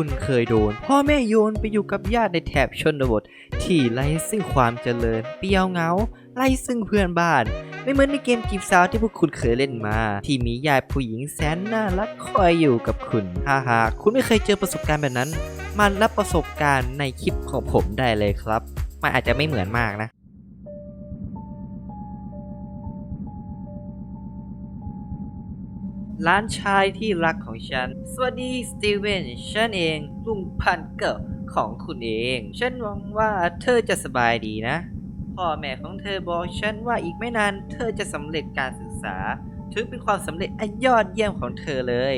คุณเคยโดน พ่อแม่โยนไปอยู่กับญาติในแถบชนบท ที่ไร้ซึ่งความเจริญ เปรียวเงา ไร้ซึ่งเพื่อนบ้าน ไม่เหมือนในเกมจีบสาวที่พวกคุณเคยเล่นมา ที่มียายผู้หญิงแสนน่ารักคอยอยู่กับคุณฮ่าฮ่าคุณไม่เคยเจอประสบการณ์แบบนั้นมารับประสบการณ์ในคลิปของผมได้เลยครับ มันอาจจะไม่เหมือนมากนะ ล้านชายที่รักของฉัน สวัสดีสตีเวนฉันเองลุงพันเกิลของคุณเอง ฉันหวังว่าเธอจะสบายดีนะ พ่อแม่ของเธอบอกฉันว่าอีกไม่นานเธอจะสำเร็จการศึกษา ถือเป็นความสำเร็จอันยอดเยี่ยมของเธอเลย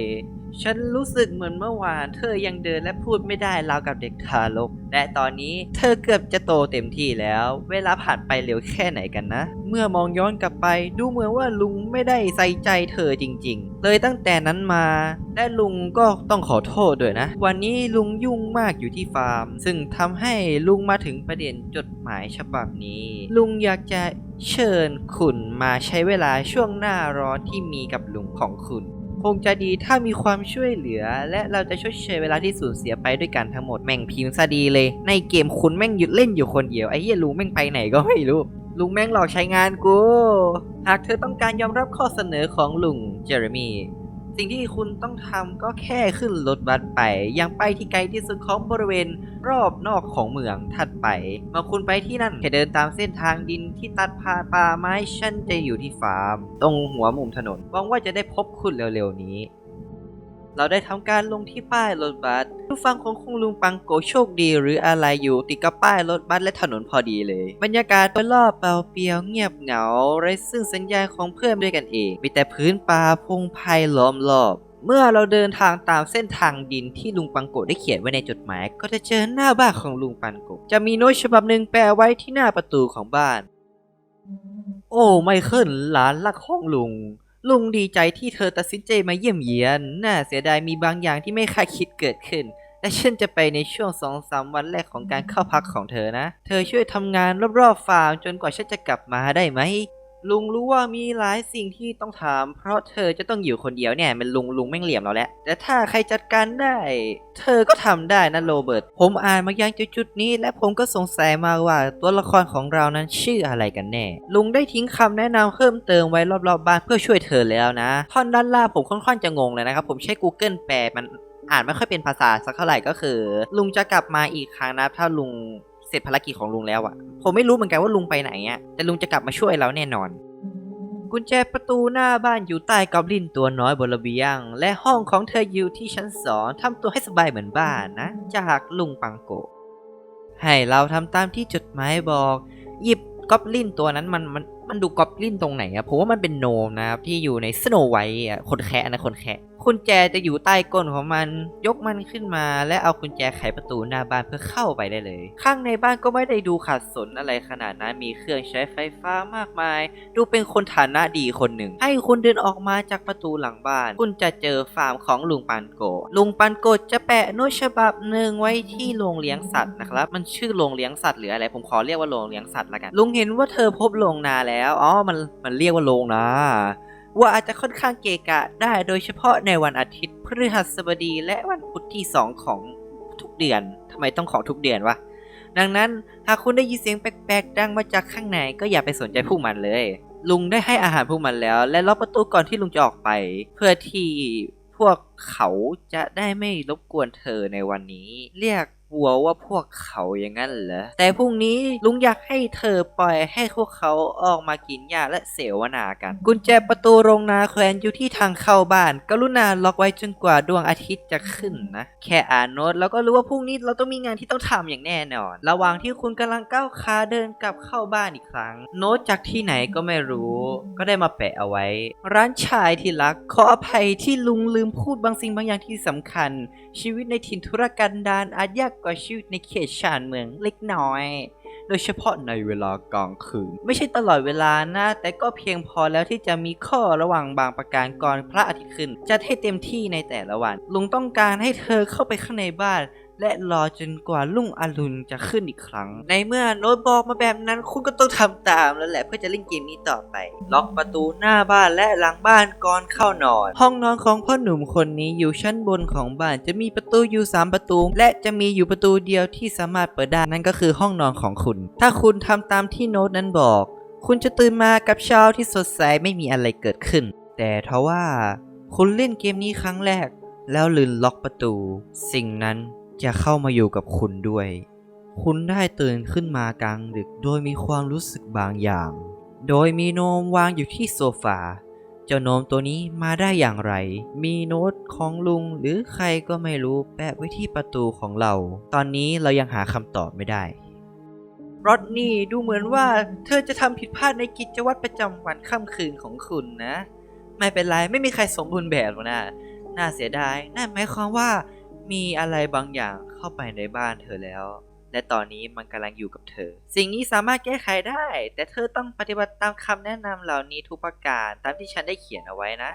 ฉันรู้สึกเหมือนเมื่อวาน เธอยังเดินและพูดไม่ได้ราวกับเด็กทารก และตอนนี้เธอเกือบจะโตเต็มที่แล้ว เวลาผ่านไปเร็วแค่ไหนกันนะ เมื่อมองย้อนกลับไป ดูเหมือนว่าลุงไม่ได้ใส่ใจเธอจริง ๆ เลยตั้งแต่นั้นมา และลุงก็ต้องขอโทษด้วยนะ วันนี้ลุงยุ่งมากอยู่ที่ฟาร์ม ซึ่งทำให้ลุงมาถึงประเด็นจดหมายฉบับนี้ ลุงอยากจะเชิญคุณมาใช้เวลาช่วงหน้าร้อนที่มีกับลุงของคุณ คงจะดีถ้ามีความช่วยเหลือ และเราจะชดเชยเวลาที่สูญเสียไปด้วยกันทั้งหมดแม่งพิมพ์ซะดีเลย ในเกมคุณแม่งหยุดเล่นอยู่คนเดียวไอ้เหี้ยลุงแม่งไปไหนก็ไม่รู้ลุงแม่งหลอกใช้งานกู หากเธอต้องการยอมรับข้อเสนอของลุงเจอร์มี่ สิ่งที่คุณต้องทำก็แค่ขึ้นรถบัสไป ยังไปที่ไกลที่สุดของบริเวณรอบนอกของเมืองถัดไป เมื่อคุณไปที่นั่นแค่เดินตามเส้นทางดินที่ตัดผ่านป่าไม้ฉันจะอยู่ที่ฟาร์ม ตรงหัวมุมถนนหวังว่าจะได้พบคุณเร็วๆนี้ เราได้ทำการลงที่ป้ายรถบัสผู้ฟังของคุณลุงปังโกโชคดี หรืออะไรอยู่ติดกับป้ายรถบัสและถนนพอดีเลย บรรยากาศโดยรอบเปล่าเปลี่ยวเงียบเหงาไร้ซึ่งสัญญาณของเพื่อนด้วยกันเอง มีแต่พื้นป่าพงไพ่ล้อมรอบเมื่อเราเดินทางตามเส้นทางดินที่ลุงปังโกได้เขียนไว้ในจดหมาย ก็จะเจอหน้าบ้านของลุงปังโกจะมีโน้ตฉบับหนึ่งแปะไว้ที่หน้าประตูของบ้าน โอ้ ไม่เคิลหลานรักของลุง ลุงดีใจที่เธอตัดสินใจมาเยี่ยมเยียน น่าเสียดายมีบางอย่างที่ไม่คาดคิดเกิดขึ้น และฉันจะไปในช่วงสองสามวันแรกของการเข้าพักของเธอนะ เธอช่วยทำงานรอบๆฟาร์มจนกว่าฉันจะกลับมาได้ไหม ลุงรู้ว่ามีหลายสิ่งที่ต้องถาม เพราะเธอจะต้องอยู่คนเดียวเนี่ยมันลุงลุงแม่งเหลี่ยมเราแล้วแต่ถ้าใครจัดการได้ เธอก็ทำได้นะโรเบิร์ตผมอ่านมายังจุดๆนี้ และผมก็สงสัยมาว่าตัวละครของเรานั้นชื่ออะไรกันแน่ ลุงได้ทิ้งคำแนะนำเพิ่มเติมไว้รอบๆบบ้านเพื่อช่วยเธอแล้วนะท่อนด้านล่างผมค่อนข้างจะงงเลยนะครับผมใช้ Google แปลมันอ่านไม่ค่อยเป็นภาษาสักเท่าไหร่ก็คือ ลุงจะกลับมาอีกครั้งนะถ้าลุง เสร็จภารกิจของลุงแล้วอะผมไม่รู้เหมือนกันว่าลุงไปไหนอะแต่ลุงจะกลับมาช่วยเราแน่นอน กุญแจประตูหน้าบ้านอยู่ใต้กอบลินตัวน้อยบนระเบียง และห้องของเธออยู่ที่ชั้นสองทำตัวให้สบายเหมือนบ้านนะ จากลุงปังโก ให้เราทำตามที่จดหมายบอก หยิบกอบลินตัวนั้นมันมัน มันดูกอบลินตรงไหนอะผมว่ามันเป็นโนมนะครับที่อยู่ในสโนไวท์อะคนแคะนะคนแคะกุญแจจะอยู่ใต้ก้นของมัน ยกมันขึ้นมา และเอากุญแจไขประตูหน้าบ้านเพื่อเข้าไปได้เลย ข้างในบ้านก็ไม่ได้ดูขัดสนอะไรขนาดนั้นมีเครื่องใช้ไฟฟ้ามากมาย ดูเป็นคนฐานะดีคนหนึ่ง ให้คุณเดินออกมาจากประตูหลังบ้าน คุณจะเจอฟาร์มของลุงปันโก ลุงปันโกจะแปะโน้ตฉบับหนึ่งไว้ที่โรงเลี้ยงสัตว์นะครับ มันชื่อโรงเลี้ยงสัตว์หรืออะไร ผมขอเรียกว่าโรงเลี้ยงสัตว์ละกัน ลุงเห็นว่าเธอพบโรงนาแล้วอ๋อมันมันเรียกว่าโรงนาว่าอาจจะค่อนข้างเกะกะได้โดยเฉพาะในวันอาทิตย์พฤหัสบดีและวันพุธที่ 2 ของทุกเดือนทำไมต้องของทุกเดือนวะดังนั้นหากคุณได้ยินเสียงแปลกๆดังมาจากข้างในก็อย่าไปสนใจพวกมันเลย ลุงได้ให้อาหารพวกมันแล้ว และล็อกประตูก่อนที่ลุงจะออกไป เพื่อที่พวกเขาจะได้ไม่รบกวนเธอในวันนี้ เรียก วัวว่าพวกเขาอย่างนั้นเหรอ แต่พรุ่งนี้ลุงอยากให้เธอปล่อยให้พวกเขาออกมากินหญ้าและเสวนากัน กุญแจประตูโรงนาแขวนอยู่ที่ทางเข้าบ้าน กรุณาล็อกไว้จนกว่าดวงอาทิตย์จะขึ้นนะ แค่อ่านโน้ตแล้วก็รู้ว่าพรุ่งนี้เราต้องมีงานที่ต้องทำอย่างแน่นอน ระหว่างที่คุณกำลังก้าวขาเดินกลับเข้าบ้านอีกครั้ง โน้ตจากที่ไหนก็ไม่รู้ ก็ได้มาแปะเอาไว้ ร้านชายที่รัก ขออภัยที่ลุงลืมพูดบางสิ่งบางอย่างที่สำคัญ ชีวิตในถิ่นธุรกันดารอาจยากก็ชีวิตในเขตชานเมืองเล็กน้อย โดยเฉพาะในเวลากลางคืน ไม่ใช่ตลอดเวลานะ แต่ก็เพียงพอแล้วที่จะมีข้อระวังบางประการก่อนพระอาทิตย์ขึ้น จะให้เต็มที่ในแต่ละวัน ลุงต้องการให้เธอเข้าไปข้างในบ้าน และรอจนกว่าลุ่งอรุณจะขึ้นอีกครั้ง ในเมื่อโน้ตบอกมาแบบนั้นคุณก็ต้องทำตามแล้วแหละเพื่อจะเล่นเกมนี้ต่อไป ล็อกประตูหน้าบ้านและหลังบ้านก่อนเข้านอน ห้องนอนของพ่อหนุ่มคนนี้อยู่ชั้นบนของบ้านจะมีประตูอยู่ 3 ประตู และจะมีอยู่ประตูเดียวที่สามารถเปิดได้นั่นก็คือห้องนอนของคุณ ถ้าคุณทำตามที่โน้ตนั้นบอก คุณจะตื่นมากับเช้าที่สดใสไม่มีอะไรเกิดขึ้น แต่ทว่าคุณเล่นเกมนี้ครั้งแรก แล้วลืมล็อกประตู สิ่งนั้น จะเข้ามาอยู่กับคุณด้วย คุณได้ตื่นขึ้นมากลางดึกโดยมีความรู้สึกบางอย่าง โดยมีโนมวางอยู่ที่โซฟาเจ้าโนมตัวนี้มาได้อย่างไร มีโน้ตของลุงหรือใครก็ไม่รู้แปะไว้ที่ประตูของเรา ตอนนี้เรายังหาคำตอบไม่ได้รอดนี่ดูเหมือนว่าเธอจะทำผิดพลาดในกิจวัตรประจำวันค่ำคืนของคุณนะ ไม่เป็นไร ไม่มีใครสมบูรณ์แบบหรอกนะ น่าเสียดาย นั่นหมายความว่า มีอะไรบางอย่างเข้าไปในบ้านเธอแล้ว และตอนนี้มันกำลังอยู่กับเธอ สิ่งนี้สามารถแก้ไขได้ แต่เธอต้องปฏิบัติตามคำแนะนำเหล่านี้ทุกประการตามที่ฉันได้เขียนเอาไว้นะ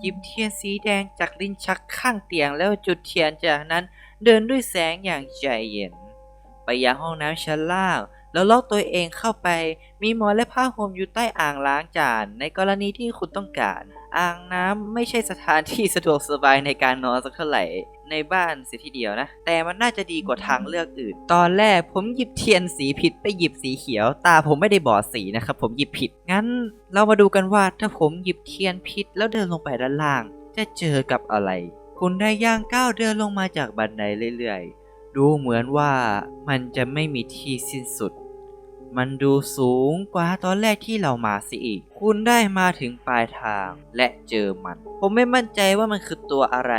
หยิบเทียนสีแดงจากลิ้นชักข้างเตียงแล้วจุดเทียนจากนั้นเดินด้วยแสงอย่างใจเย็น ไปยังห้องน้ำชั้นล่าง แล้วล็อกตัวเองเข้าไป มีหมอนและผ้าห่มอยู่ใต้อ่างล้างจาน ในกรณีที่คุณต้องการ อ่างน้ำไม่ใช่สถานที่สะดวกสบายในการนอนสักเท่าไหร่ในบ้านเสียทีเดียวนะ แต่มันน่าจะดีกว่าทางเลือกอื่น ตอนแรกผมหยิบเทียนสีผิดไปหยิบสีเขียว ตาผมไม่ได้บอดสีนะครับ ผมหยิบผิด งั้นเรามาดูกันว่าถ้าผมหยิบเทียนผิดแล้วเดินลงไปด้านล่าง จะเจอกับอะไร คุณได้ย่างก้าวเดินลงมาจากบันไดเรื่อยๆ ดูเหมือนว่ามันจะไม่มีที่สิ้นสุด มันดูสูงกว่าตอนแรกที่เรามาสิอีก คุณได้มาถึงปลายทางและเจอมัน ผมไม่มั่นใจว่ามันคือตัวอะไร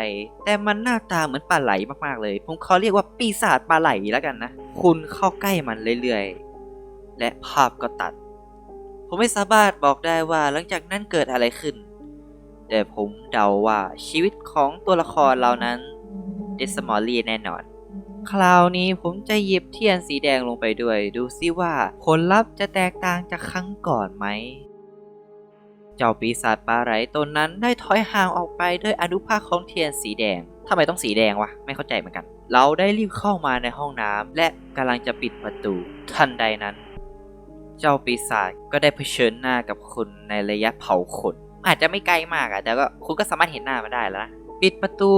แต่มันหน้าตาเหมือนปลาไหลมากๆเลย ผมขอเรียกว่าปีศาจปลาไหลแล้วกันนะ คุณเข้าใกล้มันเรื่อยๆ และภาพก็ตัด ผมไม่สามารถบอกได้ว่าหลังจากนั้นเกิดอะไรขึ้น แต่ผมเดาว่าชีวิตของตัวละครเรานั้นเดสมอลลี่แน่นอน คราวนี้ผมจะหยิบเทียนสีแดงลงไปด้วย ดูซิว่าผลลัพธ์จะแตกต่างจากครั้งก่อนไหม เจ้าปีศาจปลาไหลตนนั้นได้ถอยห่างออกไปด้วยอนุภาคของเทียนสีแดงทำไมต้องสีแดงวะ ไม่เข้าใจเหมือนกัน เราได้รีบเข้ามาในห้องน้ำและกำลังจะปิดประตู ทันใดนั้น เจ้าปีศาจก็ได้เผชิญหน้ากับคุณในระยะเผาขนอาจจะไม่ไกลมากอะแต่ก็คุณก็สามารถเห็นหน้ามาได้แล้วนะปิดประตู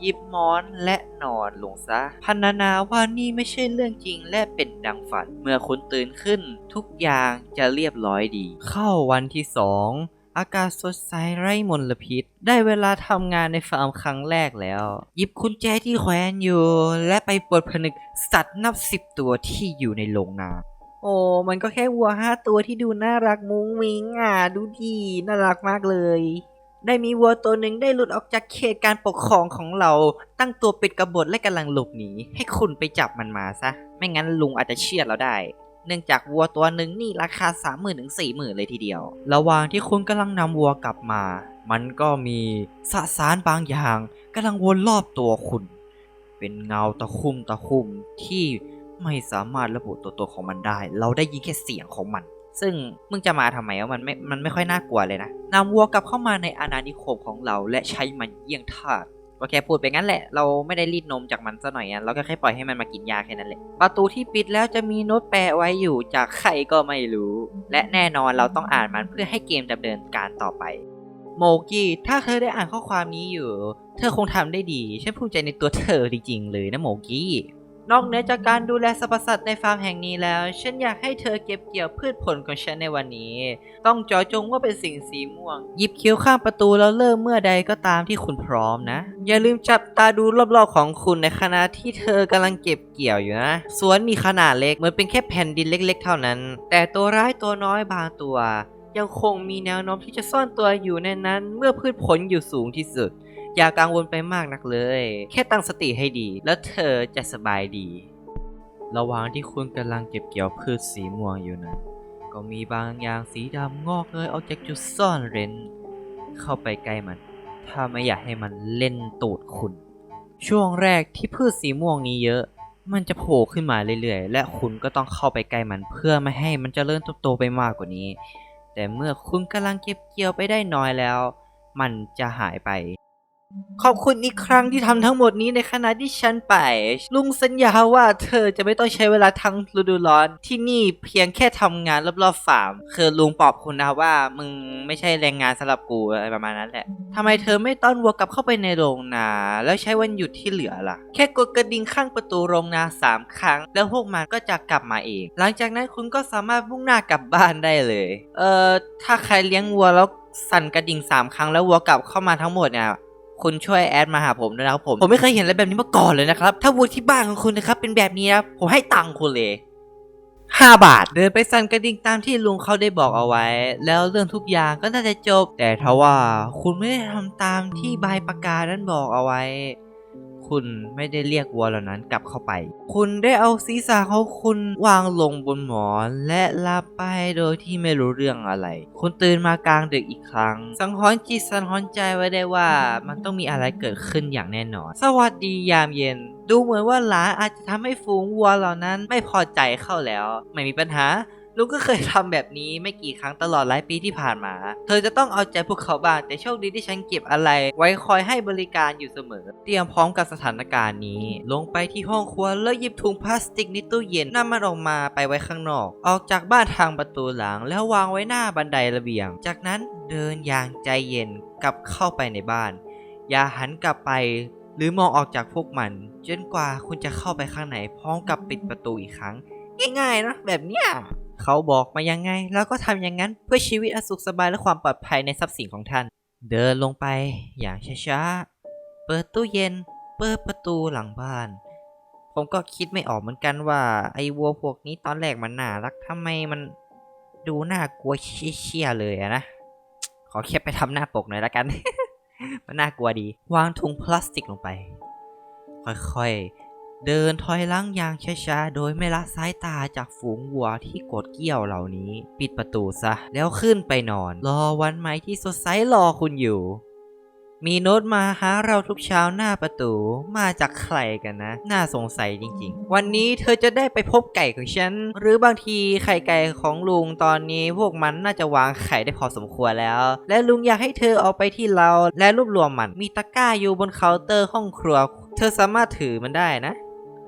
หยิบหมอนและนอนลงซะพันนาว่านี่ไม่ใช่เรื่องจริงและเป็นดังฝัน เมื่อคุณตื่นขึ้น ทุกอย่างจะเรียบร้อยดี เข้าวันที่สองอากาศสดใสไร้มลพิษ ได้เวลาทำงานในฟาร์มครั้งแรกแล้ว หยิบกุญแจที่แขวนอยู่ และไปปลดผนึกสัตว์นับสิบตัวที่อยู่ในโรงนาโอ้ มันก็แค่วัวห้าตัวที่ดูน่ารักมุ้งมิงอะ ดูดี น่ารักมากเลย ได้มีวัวตัวหนึ่งได้หลุดออกจากเขตการปกครองของเรา ตั้งตัวเป็นกบฏและกำลังหลบหนี ให้คุณไปจับมันมาซะ ไม่งั้นลุงอาจจะเชื่อดเราได้ เนื่องจากวัวตัวหนึ่งนี่ราคา 3 0,000ื่นถึงสี่หมื่นเลยทีเดียว ระหว่างที่คุณกำลังนำวัวกลับมา มันก็มีสสารบางอย่างกำลังวนรอบตัวคุณ เป็นเงาตะคุ่มตะคุ่มที่ไม่สามารถระบุตัวตนของมันได้ เราได้ยินแค่เสียงของมัน ซึ่งมึงจะมาทำไมวะมันไม่ มันไม่ค่อยน่ากลัวเลยนะนำวัวกลับเข้ามาในอาณานิคมของเรา และใช้มันเยี่ยงทาสก็แค่พูดไปงั้นแหละ เราไม่ได้รีดนมจากมันซะหน่อยอะเราก็แค่ปล่อยให้มันมากินยาแค่นั้นแหละ ประตูที่ปิดแล้วจะมีโน้ตแปะไว้อยู่จากใครก็ไม่รู้ และแน่นอนเราต้องอ่านมันเพื่อให้เกมดำเนินการต่อไป โมกี้ ถ้าเธอได้อ่านข้อความนี้อยู่ เธอคงทำได้ดี ฉันภูมิใจในตัวเธอจริงๆเลยนะโมกี้ นอกเหนือจากการดูแลสรรพสัตว์ในฟาร์มแห่งนี้แล้ว ฉันอยากให้เธอเก็บเกี่ยวพืชผลของฉันในวันนี้ ต้องจาะจงว่าเป็นสิ่งสีม่วง หยิบเคี้ยวข้างประตูแล้วเริ่มเมื่อใดก็ตามที่คุณพร้อมนะ อย่าลืมจับตาดูรอบๆของคุณในขณะที่เธอกำลังเก็บเกี่ยวอยู่นะ สวนมีขนาดเล็กเหมือนเป็นแค่แผ่นดินเล็ก ๆ เท่านั้น แต่ตัวร้ายตัวน้อยบางตัว ยังคงมีแนวโน้มที่จะซ่อนตัวอยู่ในนั้น เมื่อพืชผลอยู่สูงที่สุด อย่ากังวลไปมากนักเลย แค่ตั้งสติให้ดี แล้วเธอจะสบายดี ระหว่างที่คุณกำลังเก็บเกี่ยวพืชสีม่วงอยู่นั้น ก็มีบางอย่างสีดำงอกเงยออกจากจุดซ่อนเร้น เข้าไปใกล้มัน ถ้าไม่อยากให้มันเล่นตูดคุณ ช่วงแรกที่พืชสีม่วงนี้เยอะมันจะโผล่ขึ้นมาเรื่อยๆ และคุณก็ต้องเข้าไปใกล้มันเพื่อไม่ให้มันเจะเริ่มโตไปมากกว่านี้ แต่เมื่อคุณกำลังเก็บเกี่ยวไปได้น้อยแล้ว มันจะหายไป ขอบคุณอีกครั้งที่ทำทั้งหมดนี้ในขณะที่ฉันไป ลุงสัญญาว่าเธอจะไม่ต้องใช้เวลาทั้งฤดูร้อน ที่นี่เพียงแค่ทำงานรอบๆฟาร์มคือลุงปอบคุณนะว่ามึงไม่ใช่แรงงานสำหรับกูอะไรประมาณนั้นแหละทำไมเธอไม่ต้อนวัวกลับเข้าไปในโรงนา แล้วใช้วันหยุดที่เหลือล่ะ แค่กดกระดิ่งข้างประตูโรงนาสามครั้ง แล้วพวกมันก็จะกลับมาเอง หลังจากนั้นคุณก็สามารถมุ่งหน้ากลับบ้านได้เลย เอ่อถ้าใครเลี้ยงวัวแล้วสั่นกระดิ่งสามครั้งแล้ววัวกลับเข้ามาทั้งหมดเนี่ย คุณช่วยแอดมาหาผมด้วยนะครับผม ผมไม่เคยเห็นอะไรแบบนี้มาก่อนเลยนะครับ ถ้าวัวที่บ้านของคุณนะครับเป็นแบบนี้นะผมให้ตังค์คุณเลย5บาท เดินไปสั่นกระดิ่งตามที่ลุงเขาได้บอกเอาไว้ แล้วเรื่องทุกอย่างก็น่าจะจบ แต่ทว่าคุณไม่ได้ทำตามที่ใบประกาศนั้นบอกเอาไว้ คุณไม่ได้เรียกวัวเหล่านั้นกลับเข้าไป คุณได้เอาศีรษะของคุณวางลงบนหมอนและหลับไปโดยที่ไม่รู้เรื่องอะไร คุณตื่นมากลางดึกอีกครั้ง สังหรณ์จิตสังหรณ์ใจไว้ได้ว่ามันต้องมีอะไรเกิดขึ้นอย่างแน่นอน สวัสดียามเย็นดูเหมือนว่าหลานอาจจะทำให้ฝูงวัวเหล่านั้นไม่พอใจเข้าแล้ว ไม่มีปัญหา ลุงก็เคยทำแบบนี้ไม่กี่ครั้งตลอดหลายปีที่ผ่านมา เธอจะต้องเอาใจพวกเขาบ้าง แต่โชคดีที่ฉันเก็บอะไร ไว้คอยให้บริการอยู่เสมอ เตรียมพร้อมกับสถานการณ์นี้ ลงไปที่ห้องครัวแล้วหยิบถุงพลาสติกในตู้เย็นนำมันออกมาไปไว้ข้างนอก ออกจากบ้านทางประตูหลัง แล้ววางไว้หน้าบันไดระเบียง จากนั้นเดินอย่างใจเย็นกลับเข้าไปในบ้าน อย่าหันกลับไปหรือมองออกจากพวกมันจนกว่าคุณจะเข้าไปข้างในพร้อมกับปิดประตูอีกครั้ง ง่ายๆนะแบบเนี้ย เขาบอกมายังไง แล้วก็ทำอย่างนั้นเพื่อชีวิตอันสุขสบายและความปลอดภัยในทรัพย์สินของท่าน เดินลงไปอย่างช้าๆ เปิดตู้เย็น เปิดประตูหลังบ้าน ผมก็คิดไม่ออกเหมือนกันว่า ไอ้วัวพวกนี้ตอนแรกมันน่ารักทำไมมันดูน่ากลัวเชี่ยๆเลยอะนะ ขอแค่ไปทำหน้าปกหน่อยละกัน มันน่ากลัวดี วางถุงพลาสติกลงไป ค่อยๆ เดินถอยหลังอย่างช้าๆ โดยไม่ละสายตาจากฝูงวัวที่กดเกี่ยวเหล่านี้ ปิดประตูซะ แล้วขึ้นไปนอน รอวันใหม่ที่สดใสรอคุณอยู่ มีโน้ตมาหาเราทุกเช้าหน้าประตู มาจากใครกันนะ น่าสงสัยจริงๆ วันนี้เธอจะได้ไปพบไก่ของฉัน หรือบางทีไข่ไก่ของลุงตอนนี้พวกมันน่าจะวางไข่ได้พอสมควรแล้ว และลุงอยากให้เธอเอาไปที่เราและรวบรวมมัน มีตะกร้าอยู่บนเคาน์เตอร์ห้องครัว เธอสามารถถือมันได้นะ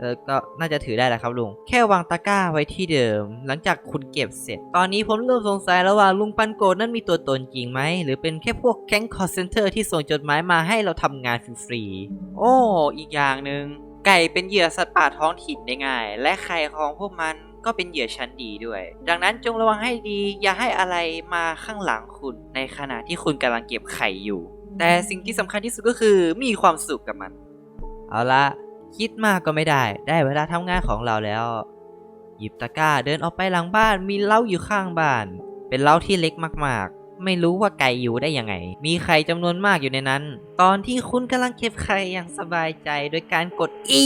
เออก็น่าจะถือได้แหละครับลุง แค่วางตะกร้าไว้ที่เดิม หลังจากคุณเก็บเสร็จ ตอนนี้ผมเริ่มสงสัยแล้วว่าลุงปันโกดนั้นมีตัวตนจริงไหม หรือเป็นแค่พวกแก๊งคอร์เซนเตอร์ที่ส่งจดหมายมาให้เราทำงานฟรีๆโอ้ อีกอย่างหนึ่งไก่เป็นเหยื่อสัตว์ป่าท้องถิ่นได้ง่าย และไข่ของพวกมันก็เป็นเหยื่อชั้นดีด้วย ดังนั้นจงระวังให้ดี อย่าให้อะไรมาข้างหลังคุณ ในขณะที่คุณกำลังเก็บไข่อยู่ แต่สิ่งที่สำคัญที่สุดก็คือมีความสุขกับมัน เอาละ คิดมากก็ไม่ได้ ได้เวลาทำงานของเราแล้ว หยิบตะกร้าเดินออกไปหลังบ้าน มีเล้าอยู่ข้างบ้าน เป็นเล้าที่เล็กมากๆ ไม่รู้ว่าไก่อยู่ได้ยังไง มีไข่จำนวนมากอยู่ในนั้น ตอนที่คุณกำลังเก็บไข่อย่างสบายใจโดยการกดอี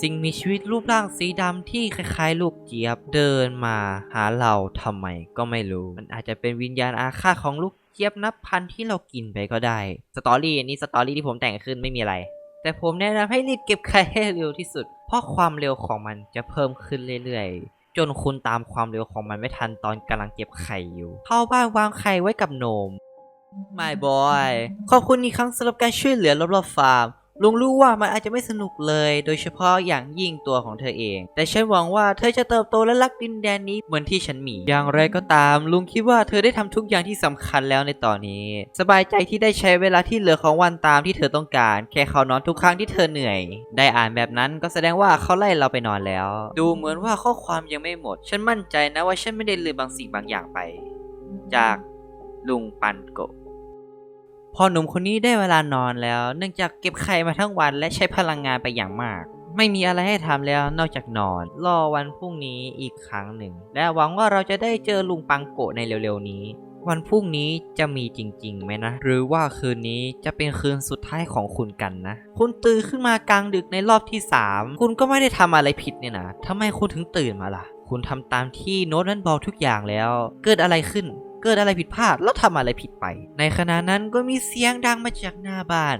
สิ่งมีชีวิตรูปร่างสีดำที่คล้ายๆ ลูกเจี๊ยบเดินมาหาเราทำไมก็ไม่รู้ มันอาจจะเป็นวิญญาณอาฆาตของลูก จี๊ยบนับพันที่เรากินไปก็ได้ สตอรี่นี่สตอรี่ที่ผมแต่งขึ้นไม่มีอะไร แต่ผมแนะนำให้รีบเก็บไข่ให้เร็วที่สุด เพราะความเร็วของมันจะเพิ่มขึ้นเรื่อยๆ จนคุณตามความเร็วของมันไม่ทันตอนกำลังเก็บไข่อยู่ เข้าบ้านวางไข่ไว้กับโนม My boy ขอบคุณอีกครั้งสำหรับการช่วยเหลือรอบๆฟาร์ม ลุงรู้ว่ามันอาจจะไม่สนุกเลย โดยเฉพาะอย่างยิ่งตัวของเธอเอง แต่ฉันหวังว่าเธอจะเติบโตและรักดินแดนนี้เหมือนที่ฉันมี อย่างไรก็ตาม ลุงคิดว่าเธอได้ทำทุกอย่างที่สำคัญแล้วในตอนนี้ สบายใจที่ได้ใช้เวลาที่เหลือของวันตามที่เธอต้องการ แค่เขานอนทุกครั้งที่เธอเหนื่อย ได้อ่านแบบนั้นก็แสดงว่าเขาไล่เราไปนอนแล้ว ดูเหมือนว่าข้อความยังไม่หมด ฉันมั่นใจนะว่าฉันไม่ได้ลืมบางสิ่งบางอย่างไป จากลุงปันโก พอหนุ่มคนนี้ได้เวลานอนแล้ว เนื่องจากเก็บไข่มาทั้งวันและใช้พลังงานไปอย่างมาก ไม่มีอะไรให้ทำแล้วนอกจากนอน รอวันพรุ่งนี้อีกครั้งหนึ่ง และหวังว่าเราจะได้เจอลุงปังโกะในเร็วๆนี้ วันพรุ่งนี้จะมีจริงๆไหมนะ หรือว่าคืนนี้จะเป็นคืนสุดท้ายของคุณกันนะ คุณตื่นขึ้นมากลางดึกในรอบที่ 3 คุณก็ไม่ได้ทำอะไรผิดเนี่ยนะทำไมคุณถึงตื่นมาล่ะ คุณทำตามที่โน้ตนั้นบอกทุกอย่างแล้ว เกิดอะไรขึ้น เกิดอะไรผิดพลาดแล้วทำอะไรผิดไป ในขณะนั้นก็มีเสียงดังมาจากหน้าบ้าน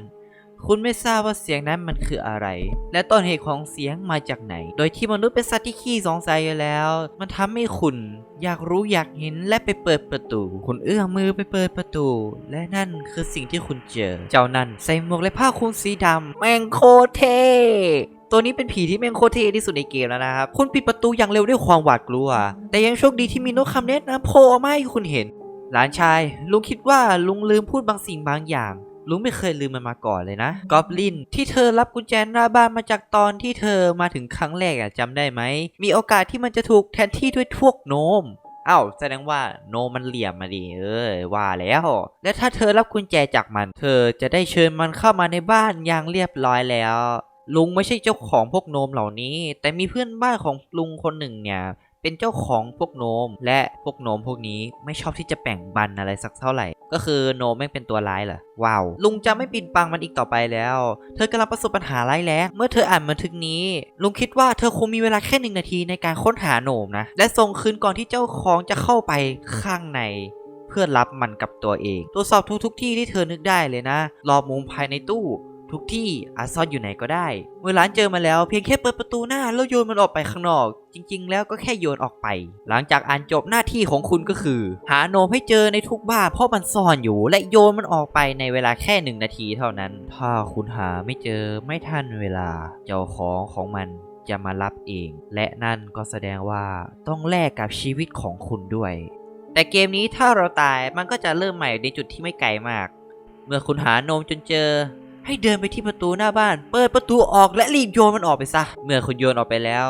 คุณไม่ทราบว่าเสียงนั้นมันคืออะไร และต้นเหตุของเสียงมาจากไหน โดยที่มนุษย์เป็นสัตว์ที่ขี้สงสัยอยู่แล้ว มันทำให้คุณอยากรู้อยากเห็นและไปเปิดประตู คุณเอื้อมมือไปเปิดประตู และนั่นคือสิ่งที่คุณเจอ เจ้านั่นใส่หมวกและผ้าคลุมสีดำแมงโคเท ตัวนี้เป็นผีที่แม่งโคตรเท่ที่สุดในเกมแล้วนะครับ คุณปิดประตูอย่างเร็วด้วยความหวาดกลัว แต่ยังโชคดีที่มีนกคำแนะนำโผล่ออกมาให้คุณเห็น หลานชาย ลุงคิดว่าลุงลืมพูดบางสิ่งบางอย่าง ลุงไม่เคยลืมมันมาก่อนเลยนะ กอบลิน ที่เธอรับกุญแจหน้าบ้านมาจากตอนที่เธอมาถึงครั้งแรกอะจำได้ไหม มีโอกาสที่มันจะถูกแทนที่ด้วยพวกโนมเอ้าแสดงว่าโนมมันเหลี่ยมมาดิเออว่าแล้ว และถ้าเธอรับกุญแจจากมัน เธอจะได้เชิญมันเข้ามาในบ้านอย่างเรียบร้อยแล้ว ลุงไม่ใช่เจ้าของพวกโนมเหล่านี้ แต่มีเพื่อนบ้านของลุงคนหนึ่งเนี่ยเป็นเจ้าของพวกโนม และพวกโนมพวกนี้ไม่ชอบที่จะแบ่งบันอะไรสักเท่าไหร่ ก็คือโนมแม่งเป็นตัวร้ายเหรอว้าวลุงจะไม่ปิดบังมันอีกต่อไปแล้ว เธอกำลังประสบปัญหาร้ายแรงเมื่อเธออ่านบันทึกนี้ ลุงคิดว่าเธอคงมีเวลาแค่หนึ่งนาทีในการค้นหาโนมนะ และส่งคืนก่อนที่เจ้าของจะเข้าไปข้างในเพื่อรับมันกับตัวเอง ตรวจสอบทุกๆที่ที่เธอนึกได้เลยนะ รอบมุมภายในตู้ ทุกที่อาจซ่อนอยู่ไหนก็ได้ เมื่อร้านเจอมาแล้วเพียงแค่เปิดประตูหน้าแล้วโยนมันออกไปข้างนอก จริง ๆ แล้วก็แค่โยนออกไป หลังจากอ่านจบหน้าที่ของคุณก็คือ หาโนมให้เจอในทุกบ้านเพราะมันซ่อนอยู่ และโยนมันออกไปในเวลาแค่หนึ่งนาทีเท่านั้น ถ้าคุณหาไม่เจอไม่ทันเวลา เจ้าของของมันจะมารับเอง และนั่นก็แสดงว่าต้องแลกกับชีวิตของคุณด้วย แต่เกมนี้ถ้าเราตายมันก็จะเริ่มใหม่ในจุดที่ไม่ไกลมาก เมื่อคุณหาโนมจนเจอ ให้เดินไปที่ประตูหน้าบ้าน เปิดประตูออกและรีบโยนมันออกไปซะ เมื่อคุณโยนออกไปแล้ว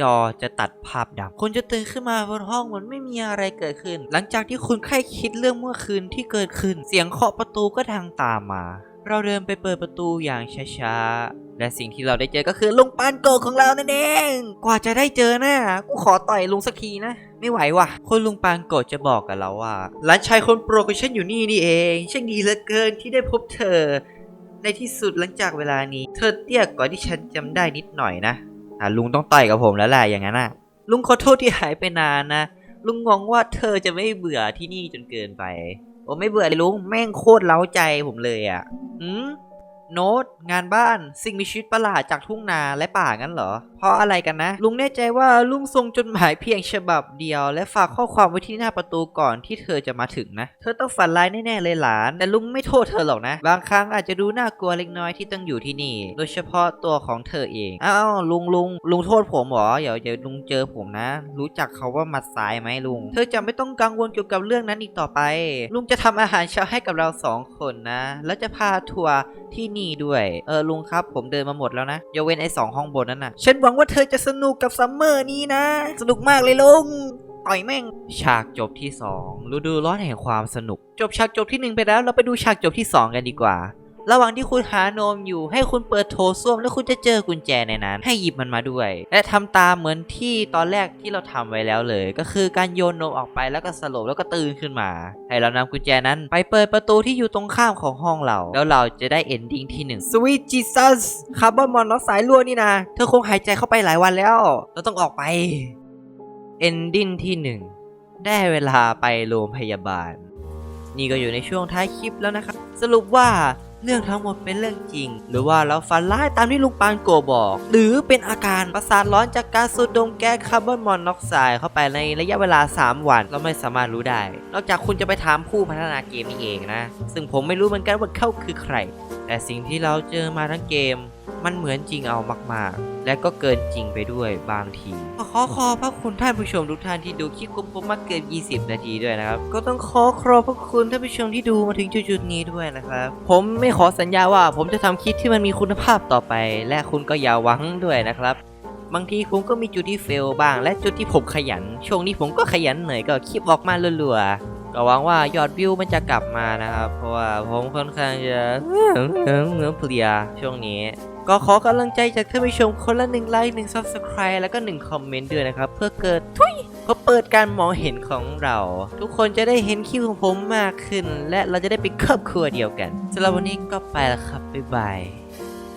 จอจะตัดภาพดำคุณจะตื่นขึ้นมาบนห้องเหมือนไม่มีอะไรเกิดขึ้น หลังจากที่คุณใคร่คิดเรื่องเมื่อคืนที่เกิดขึ้น เสียงเคาะประตูก็ดังตามมา เราเดินไปเปิดประตูอย่างช้าๆ และสิ่งที่เราได้เจอก็คือลุงปานโกของเรานั่นเอง กว่าจะได้เจอหน้ากูขอต่อยลุงสักทีนะ ไม่ไหวว่ะคุณลุงปานโกจะบอกกับเราว่าหลานชายคนโปรของฉันอยู่นี่นี่เองช่างดีเหลือเกินที่ได้พบเธอ ในที่สุดหลังจากเวลานี้ เธอเตี้ยกว่าที่ฉันจำได้นิดหน่อยนะอะลุงต้องต่อยกับผมแล้วแหละอย่างนั้นนะลุงขอโทษที่หายไปนานนะ ลุงหวังว่าเธอจะไม่เบื่อที่นี่จนเกินไป โอ้ไม่เบื่อเลยลุงแม่งโคตรเล้าใจผมเลยอะอืม โน้ต งานบ้าน สิ่งมีชีวิตประหลาดจากทุ่งนาและป่างั้นเหรอ เพราะอะไรกันนะ ลุงแน่ใจว่าลุงส่งจดหมายเพียงฉบับเดียว และฝากข้อความไว้ที่หน้าประตูก่อนที่เธอจะมาถึงนะ เธอต้องฝันร้ายแน่ๆเลยหลาน แต่ลุงไม่โทษเธอหรอกนะ บางครั้งอาจจะดูน่ากลัวเล็กน้อยที่ต้องอยู่ที่นี่ โดยเฉพาะตัวของเธอเอง อ้าวลุงลุงลุงโทษผมเหรอ เดี๋ยวเดี๋ยวลุงเจอผมนะ รู้จักเขาว่ามัดซ้ายไหมลุง เธอจะไม่ต้องกังวลเกี่ยวกับเรื่องนั้นอีกต่อไป ลุงจะทำอาหารเช้าให้กับเราสองคนนะ แล้วจะพาทัวร์ที่นี่ด้วย เออลุงครับผมเดินมาหมดแล้วนะยกเว้นไอ้สองห้องบนนั้นน่ะ ฉันหวังว่าเธอจะสนุกกับซัมเมอร์นี้นะ สนุกมากเลยลุงต่อยแม่ง ฉากจบที่2ฤดูร้อนแห่งความสนุก จบฉากจบที่ 1 ไปแล้วเราไปดูฉากจบที่ 2 กันดีกว่า ระหว่างที่คุณหาโนมอยู่ให้คุณเปิดโถส้วมแล้วคุณจะเจอกุญแจในนั้น ให้หยิบมันมาด้วย และทำตามเหมือนที่ตอนแรกที่เราทำไว้แล้วเลย ก็คือการโยนโนมออกไปแล้วก็สลบแล้วก็ตื่นขึ้นมา ให้เรานำกุญแจนั้น ไปเปิดประตูที่อยู่ตรงข้ามของห้องเรา แล้วเราจะได้เอนดิ้งที่1 Sweet Jesus คาร์บอนมอนอกไซด์รั่วนี่นะเธอคงหายใจเข้าไปหลายวันแล้ว เราต้องออกไปเอนดิ้งที่ 1 ได้เวลาไปโรงพยาบาล นี่ก็อยู่ในช่วงท้ายคลิปแล้วนะครับ สรุปว่า เรื่องทั้งหมดเป็นเรื่องจริง หรือว่าเราฝันร้ายตามที่ลุงปานโกบอก หรือเป็นอาการประสาทร้อนจากการสูดดมแก๊สคาร์บอนมอนอกไซด์เข้าไปในระยะเวลา 3 วันเราไม่สามารถรู้ได้ นอกจากคุณจะไปถามผู้พัฒนาเกมนี่เองนะ ซึ่งผมไม่รู้เหมือนกันว่าเขาคือใคร แต่สิ่งที่เราเจอมาทั้งเกม มันเหมือนจริงเอามากๆ และก็เกินจริงไปด้วยบางที ขอขอบพระคุณท่านผู้ชมทุกท่านที่ดูคลิปของผมมาเกิน 20 นาทีด้วยนะครับ ก็ต้องขอขอบพระคุณท่านผู้ชมที่ดูมาถึงจุดๆนี้ด้วยนะครับ ผมไม่ขอสัญญาว่าผมจะทำคลิปที่มันมีคุณภาพต่อไป และคุณก็อย่าหวังด้วยนะครับ บางทีผมก็มีจุดที่เฟลบ้าง และจุดที่ผมขยัน ช่วงนี้ผมก็ขยันหน่อยก็คลิปออกมารัวๆก็หวังว่ายอดวิวมันจะกลับมานะครับ เพราะว่าผมค่อนข้างจะเงื้อเพลียช่วงนี้ ก็ขอกำลังใจจากท่านผู้ชมคนละหนึ่งไลค์หนึ่งซับสไคร b e แล้วก็หนึ่งคอมเมนต์ด้วยนะครับ เพื่อเกิดทุยเพื่อเปิดการมองเห็นของเรา ทุกคนจะได้เห็นคิวของผมมากขึ้น และเราจะได้เป็นครอบครัวเดียวกันสำหรับวันนี้ก็ไปแล้วครับบ๊ายบาย